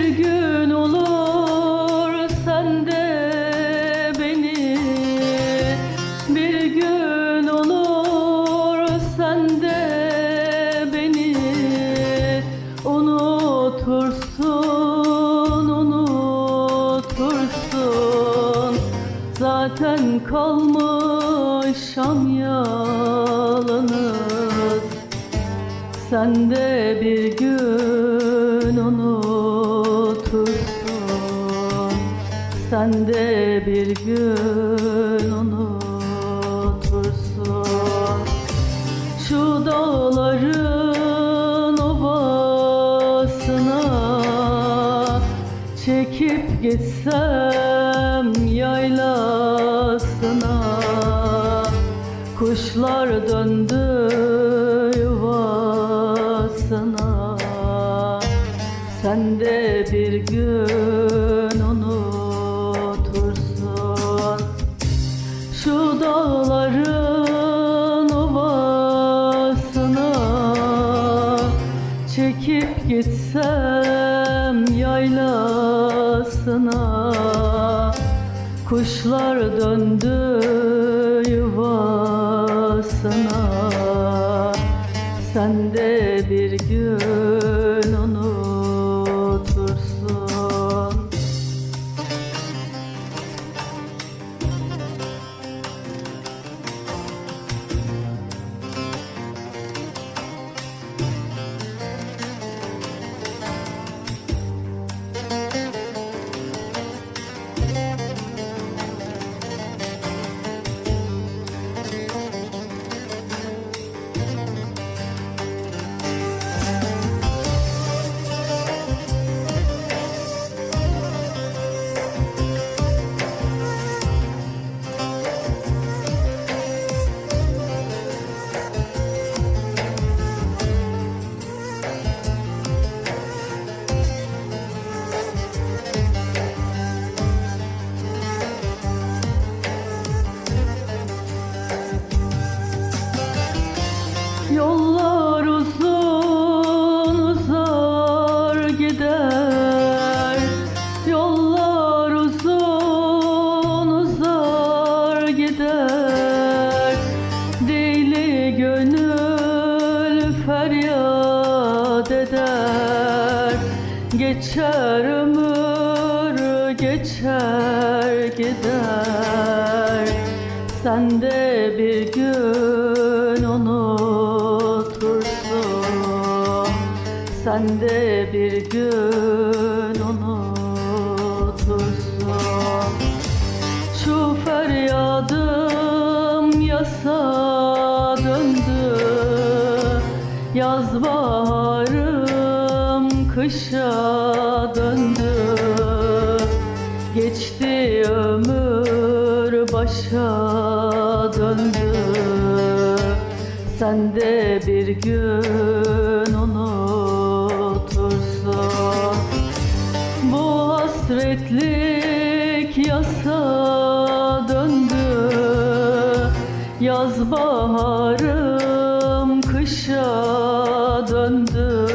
Bir gün olur sen beni. Bir gün olur sen beni. Unutursun, unutursun. Zaten kalmışam yalnız. Sen de bir gün unutursun Sen de bir gün unutursun. Şu dağların ovasına Çekip gitsem yaylasına Kuşlar döndü Çekip gitsem yaylasına. Kuşlar döndü Yollar uzun uzar gider. Yollar uzun uzar gider. Deli gönül feryat eder. Geçer ömür geçer gider. Sen de bir Sen de bir gün unutursun. Şu feryadım yasa döndü. Yaz baharım kışa döndü. Geçti ömür başa döndü. Sen de bir gün hasretlik yasa döndü. Yaz baharım kışa döndü.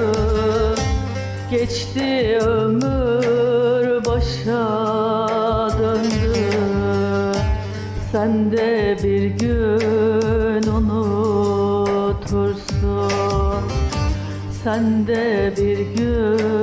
Geçti ömür başa döndü. Sen de bir gün unutursun. Sen de bir gün